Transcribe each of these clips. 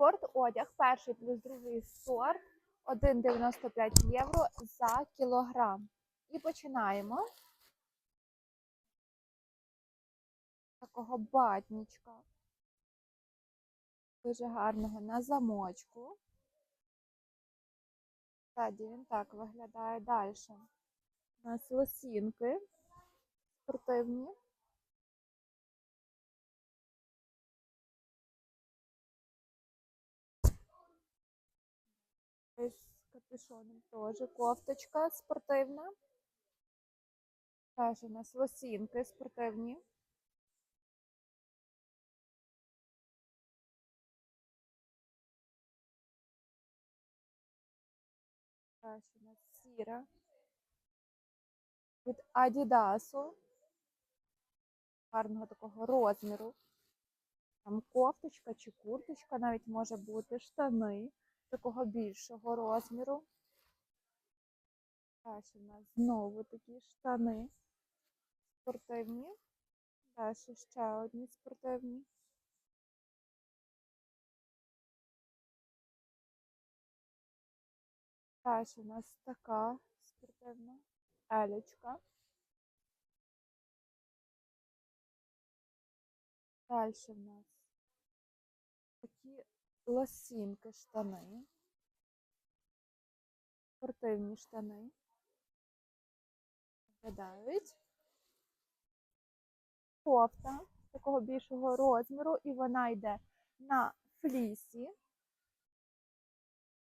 Спорт одяг, перший плюс другий сорт 1,95 євро за кілограм. І починаємо. Такого батнічка. Дуже гарного на замочку. Тоді він так виглядає далі. У нас лосінки спортивні. З капюшоном теж кофточка спортивна. Теж у нас лосінки спортивні. Теж у нас сіра. Від Адідасу. Гарного такого розміру. Там кофточка чи курточка навіть може бути, штани такого більшого розміру. Далі у нас знову такі штани спортивні. Далі ще одні спортивні. Далі у нас така спортивна елечка. Далі в нас такі лосінки штани. Спортивні штани. Виглядають. Кофта такого більшого розміру, і вона йде на флісі.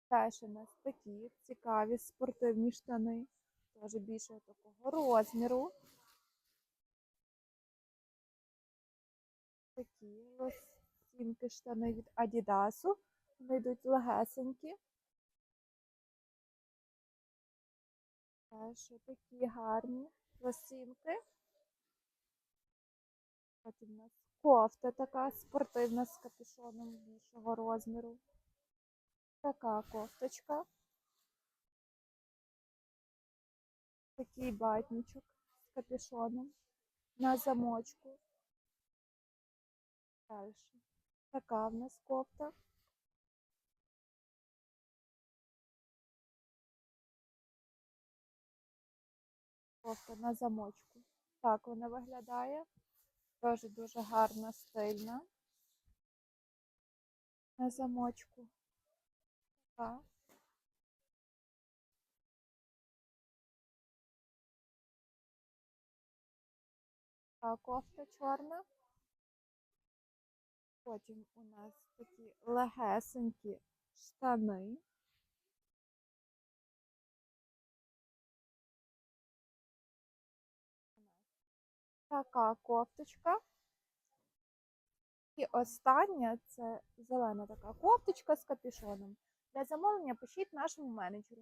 Теж у нас такі цікаві спортивні штани, теж більшого такого розміру. Такі лосінки штани від Адідасу. Вони йдуть легесенькі. Теж такі гарні лосінки. Потім у нас кофта така спортивна з капюшоном більшого розміру. Така кофточка. Такий батничок з капюшоном на замочку. Далі. Така в нас кофта. Кофта на замочку. Так вона виглядає. Теж дуже гарна, стильна. На замочку. Так. Така кофта чорна. Потім у нас такі легесенькі штани. Така кофточка. І остання це зелена така кофточка з капюшоном. Для замовлення пишіть нашому менеджеру.